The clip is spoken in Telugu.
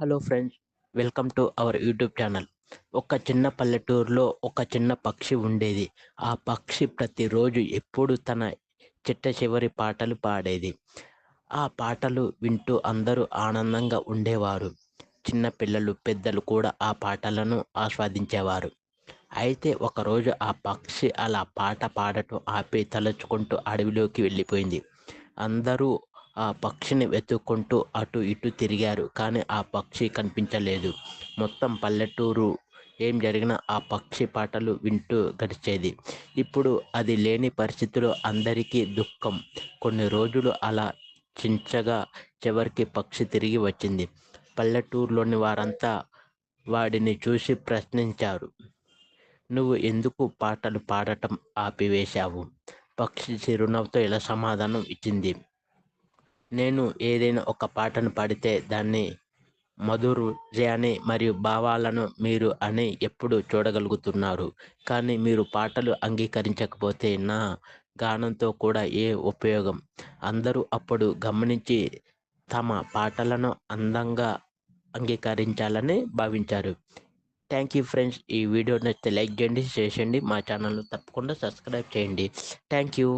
Hello friends welcome to our YouTube channel. ఒక చిన్న పల్లెటూరులో ఒక చిన్న పక్షి ఉండేది. ఆ పక్షి ప్రతిరోజు ఎప్పుడు తన చిట్ట చివరి పాటలు పాడేది. ఆ పాటలు వింటూ అందరూ ఆనందంగా ఉండేవారు. చిన్న పిల్లలు పెద్దలు కూడా ఆ పాటలను ఆస్వాదించేవారు. అయితే ఒకరోజు ఆ పక్షి అలా పాట పాడటం ఆపి తలుచుకుంటూ అడవిలోకి వెళ్ళిపోయింది. అందరూ ఆ పక్షిని వెతుక్కుంటూ అటు ఇటు తిరిగారు కానీ ఆ పక్షి కనిపించలేదు. మొత్తం పల్లెటూరు ఏం జరిగినా ఆ పక్షి పాటలు వింటూ గడిచేది. ఇప్పుడు అది లేని పరిస్థితిలో అందరికీ దుఃఖం. కొన్ని రోజులు అలా చించగా చివరికి పక్షి తిరిగి వచ్చింది. పల్లెటూరులోని వారంతా వాడిని చూసి ప్రశ్నించారు నువ్వు ఎందుకు పాటలు పాడటం ఆపివేశావు? పక్షి చిరునవ్వుతో ఇలా సమాధానం ఇచ్చింది. నేను ఏదైనా ఒక పాటను పాడితే దాన్ని మధుర్యాన్ని మరియు భావాలను మీరు అని ఎప్పుడు చూడగలుగుతున్నారు. కానీ మీరు పాటలు అంగీకరించకపోతే నా గానంతో కూడా ఏ ఉపయోగం? అందరూ అప్పుడు గమనించి తమ పాటలను అందంగా అంగీకరించాలని భావించారు. Thank you friends. ఈ వీడియో నచ్చితే లైక్ చేయండి షేర్ చేయండి. మా ఛానల్ను తప్పకుండా సబ్స్క్రైబ్ చేయండి. Thank you.